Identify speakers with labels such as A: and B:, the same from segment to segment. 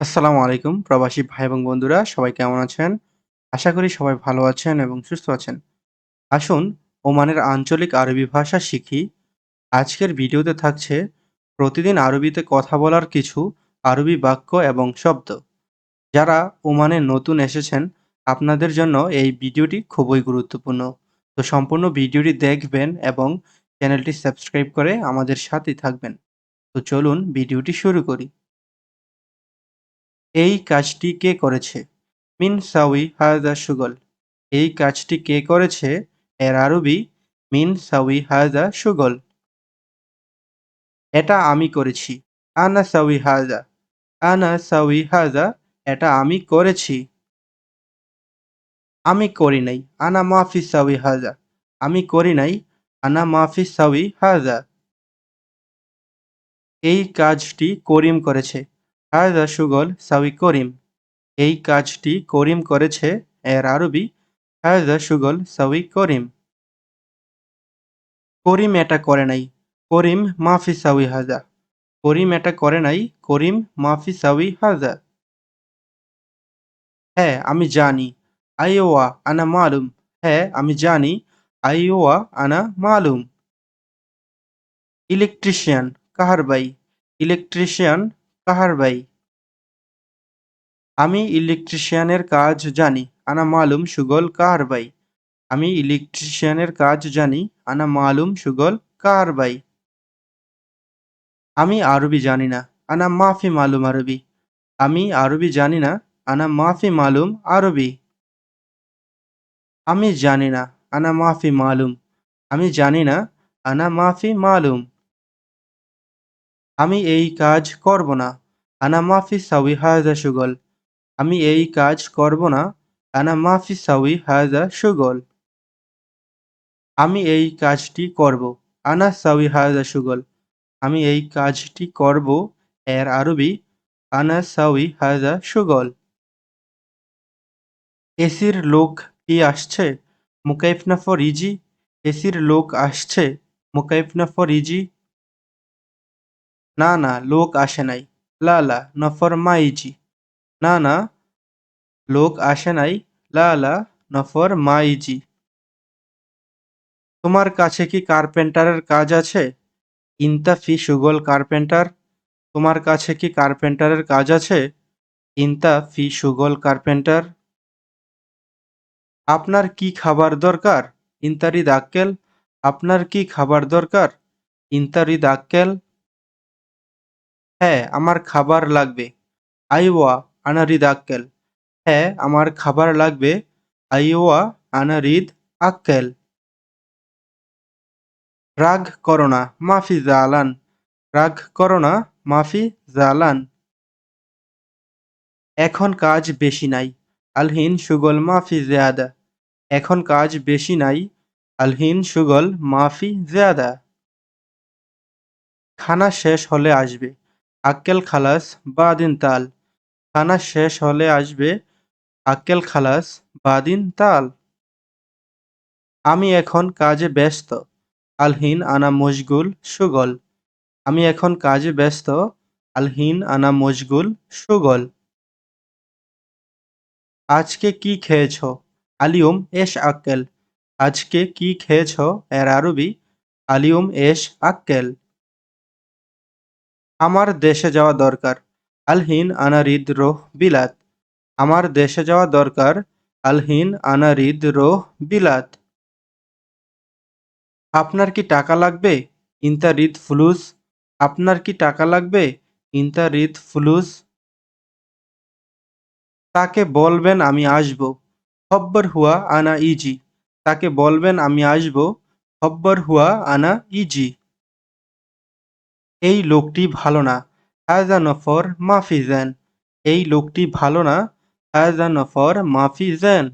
A: আসসালামু আলাইকুম, প্রবাসী ভাই এবং বন্ধুরা, সবাই কেমন আছেন? আশা করি সবাই ভালো আছেন এবং সুস্থ আছেন। আসুন ওমানের আঞ্চলিক আরবি ভাষা শিখি। আজকের ভিডিওতে থাকছে প্রতিদিন আরবিতে কথা বলার কিছু আরবি বাক্য এবং শব্দ। যারা ওমানে নতুন এসেছেন, আপনাদের জন্য এই ভিডিওটি খুবই গুরুত্বপূর্ণ। তো সম্পূর্ণ ভিডিওটি দেখবেন এবং চ্যানেলটি সাবস্ক্রাইব করে আমাদের সাথেই থাকবেন। তো চলুন ভিডিওটি শুরু করি। এই কাজটি কে করেছে? মিন সাউই হাযা সুগল এই কাজটি কে করেছে? এর আরবি মিন সাউই হাযা সুগল এটা আমি করেছি। আনা সাউই হাযা। আনা সাউই হাযা। এটা আমি করেছি। আমি করি নাই। আনা মাফি সাউই হাযা। আমি করি নাই। আনা মাফি সাউই হাযা। এই কাজটি করিম করেছে। হাযা শুগল সাউই করিম। এই কাজটি করিম করেছে। এর আরবি হাযা সুগল সাউই করিম। করিম এটা করে নাই। করিম মাফি সাউই হাযা। করিম এটা করে নাই। করিম মাফি সাউই হাযা। হ্যাঁ, আমি জানি। আইওয়া আনা মালুম। হ্যাঁ, আমি জানি। আইওয়া আনা মালুম। ইলেকট্রিশিয়ান কাহার কাহারবাই। ইলেকট্রিশিয়ান কাহারবাই। আমি ইলেকট্রিশিয়ানের কাজ জানি। আনা মালুম শুগল কাহারবাই। আমি ইলেকট্রিশিয়ানের কাজ জানি। আনা মালুম শুগল কাহারবাই। আমি আরবি জানি না। আনা মাফি মালুম আরবি। আমি আরবি জানি না। আনা মাফি মালুম আরবি। আমি জানি না। আনা মাফি মালুম। আমি জানি না। আনা মাফি মালুম। আমি এই কাজ করব না। আনা মাফি সাউই হাযা সুগল আমি এই কাজ করব না। আনা মাফি সাউই হাযা সুগল আমি এই কাজটি করব। আনা সাউই হাযা সুগল আমি এই কাজটি করব। এর আরবি, আনা সাউই হাযা সুগল এসির লোক কি আসছে? মুকাইফ নাফর ইজি? এসির লোক আসছে? মুকাইফ নাফর ইজি? না না, লোক আসে নাই। লা লা নফর মা ইজি। না না, লোক আসে নাই। লা লা নফর মা ইজি। তোমার কাছে কি কার্পেন্টারের কাজ আছে? ইনতা ফি শুগল কার্পেন্টার? তোমার কাছে কি কার্পেন্টারের কাজ আছে? ইনতা ফি সুগল কার্পেন্টার? আপনার কি খাবার দরকার? ইন্তারিদ আক্কেল? আপনার কি খাবার দরকার? ইন্তারিদ আক্কেল? হ্যাঁ, আমার খাবার লাগবে। আইওয়া আনা রিদ আক্কেল। হ্যাঁ, আমার খাবার লাগবে। আইওয়া আনা রিদ আক্কেল। রাগ করো না, মাফি জালান। রাগ করো না, মাফি জালান। এখন কাজ বেশি নাই। আলহিন সুগল মাফি জিয়াদা। এখন কাজ বেশি নাই। আলহিন সুগল মাফি জিয়াদা। খানা শেষ হলে আসবে। আক্কেল খালাস বাদিন তাল। খানা শেষ হলে আসবে। আক্কেল খালাস বাদিন তাল। আমি এখন কাজে ব্যস্ত। আলহিন আনা মশগুল সুগল। আমি এখন কাজে ব্যস্ত। আলহিন আনা মশগুল সুগল। আজকে কি খেয়েছ? আলিয়ম এশ আক্কেল। আজকে কি খেয়েছ? এর আরবি, আলিয়ম এশ আক্কেল। আমার দেশে যাওয়া দরকার। আলহিন আনা রিদ রোহ বিলাত। আমার দেশে যাওয়া দরকার। আলহিন আনা রিদ রোহ বিলাত। আপনার কি টাকা লাগবে? ইনতা রিদ ফুলুস। আপনার কি টাকা লাগবে? ইনতা রিদ ফুলুস। তাকে বলবেন আমি আসব। হব্বর হুয়া আনা ইজি। তাকে বলবেন আমি আসব। হব্বর হুয়া আনা ইজি। এই লোকটি ভালো না। হাজা নফর, মাফি জেন। এই লোকটি ভালো না। হাজা নফর, মাফি জেন।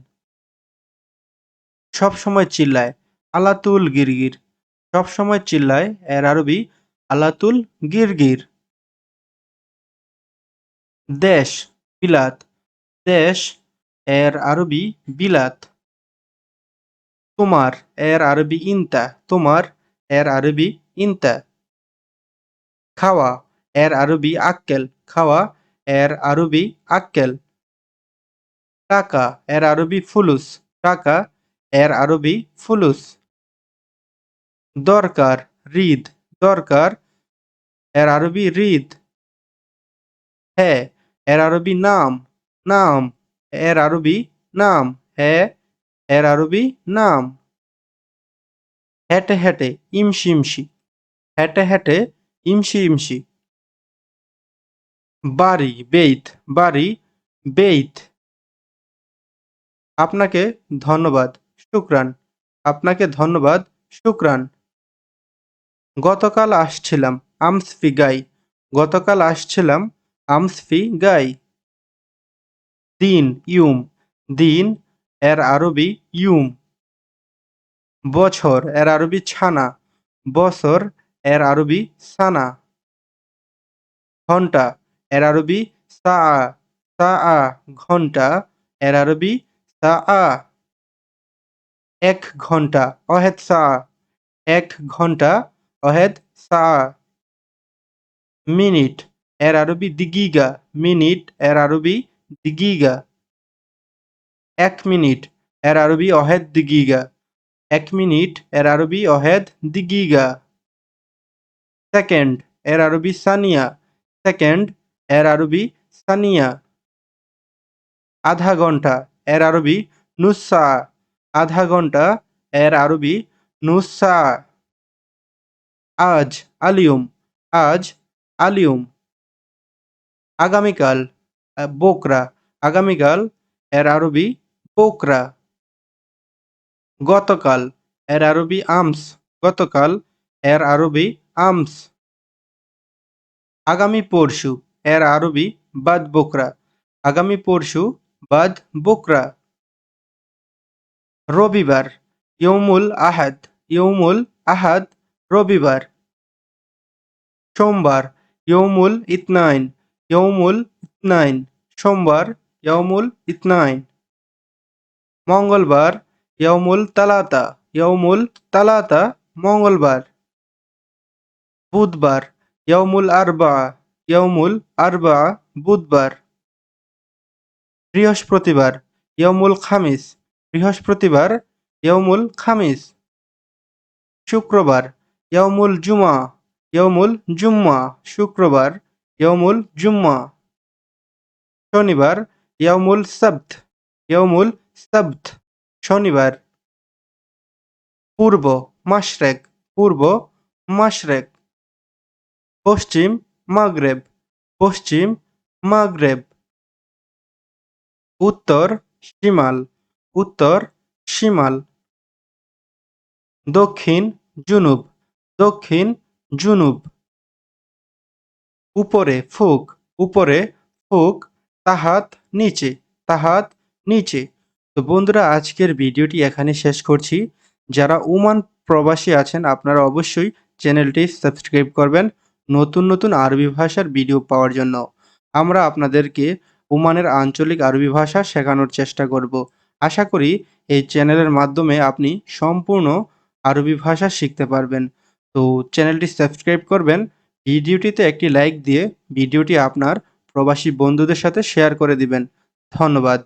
A: সব সময় চিল্লায়। আলাতুল গিরগির। সব সময় চিল্লায়। এর আরবি, আলাতুল গিরগির। দেশ, বিলাত। দেশ, এর আরবি, বিলাত। তোমার, এর আরবি, ইনতা। তোমার, এর আরবি, ইনতা। খাওয়া, এর আরবি আক্কেল। খাওয়া, এর আরবি আক্কেল। টাকা, এর আরবি ফুলুস, টাকা, এর আরবি ফুলুস। দরকার, রিদ, দরকার, এর আরবি রিদ। হ্যাঁ এর আরবি নাম নাম, এর আরবি নাম হ্যাঁ এর আরবি নাম। হেঁটে হেঁটে ইমসি হেঁটে হেঁটে ইমসি ইমসি বাড়ি, বেইত বাড়ি, বেইত। আপনাকে ধন্যবাদ, শুক্রান। আপনাকে ধন্যবাদ, শুক্রান। গতকাল আসছিলাম আমসফি গাই গতকাল আসছিলাম আমসফি গাই দিন, ইউম। দিন, এর আরবি, ইউম। বছর, এর আরবি ছানা। বছর এর আরবি সানা। ঘণ্টা, এর আরবি সা সা ঘণ্টা, এর আরবি সা এক ঘণ্টা, অহেদ সা এক ঘণ্টা, অহেদ সা মিনিট, এর আরবি দিগিগা। মিনিট, এর আরবি দিগিগা। এক মিনিট, এর আরবি অহেদ দিগিগা। এক মিনিট, এর আরবি অহেদ দিগিগা। সেকেন্ড, এর আরবি সানিয়া। সেকেন্ড, এর আরবি সানিয়া। আধা ঘণ্টা, এর আরবি নুসা আধা ঘণ্টা, এর আরবি নুসা আজ আলিয়ম আজ আলিয়ম। আগামীকাল বোকরা। আগামীকাল, এর আরবি বোকরা। গতকাল, এর আরবি আমস। গতকাল, এর আরবি আমস। আগামী পরশু, এর আরবি বাদ বোকরা। আগামী পরশু, বাদ বোকরা। রবিবার ইয়ৌমুল আহাদ ইয়ৌমুল আহাদ, রবিবার। সোমবার ইয়ৌমুল ইতনাইন ইয়ৌমুল ইতনাইন। সোমবার ইয়ৌমুল ইতনাইন। মঙ্গলবার ইয়ৌমুল তালাতা ইয়ৌমুল তালাতা, মঙ্গলবার। বুধবার। ইয়ৌমুল আরবা ইয়ৌমুল আরবা, বুধবার। বৃহস্পতিবার ইয়ৌমুল খামিস। বৃহস্পতিবার ইয়ৌমুল খামিস। শুক্রবার ইয়ৌমুল জুমা। ইয়ৌমুল জুম্মা, শুক্রবার ইয়ৌমুল জুম্মা। শনিবার ইয়ৌমুল সব্ত। ইয়ৌমুল সব্ত, শনিবার। পূর্ব মাশরেক পূর্ব মাশরেক। পশ্চিম মাগরেব পশ্চিম মাগরেব। উত্তর শিমাল উত্তর শিমাল। দক্ষিণ জুনুব দক্ষিণ জুনুব। উপরে ফুক উপরে ফুক, তাহাত নিচে তাহাত নিচে। তো বন্ধুরা, আজকের ভিডিওটি এখানে শেষ করছি। যারা ওমান প্রবাসী আছেন, আপনারা অবশ্যই চ্যানেলটি সাবস্ক্রাইব করবেন। নতুন নতুন আরবি ভাষার ভিডিও পাওয়ার জন্য আমরা আপনাদেরকে ওমানের আঞ্চলিক আরবি ভাষা শেখানোর চেষ্টা করব। আশা করি এই চ্যানেলের মাধ্যমে আপনি সম্পূর্ণ আরবি ভাষা শিখতে পারবেন। তো চ্যানেলটি সাবস্ক্রাইব করবেন, ভিডিওটিতে একটি লাইক দিয়ে ভিডিওটি আপনার প্রবাসী বন্ধুদের সাথে শেয়ার করে দিবেন। ধন্যবাদ।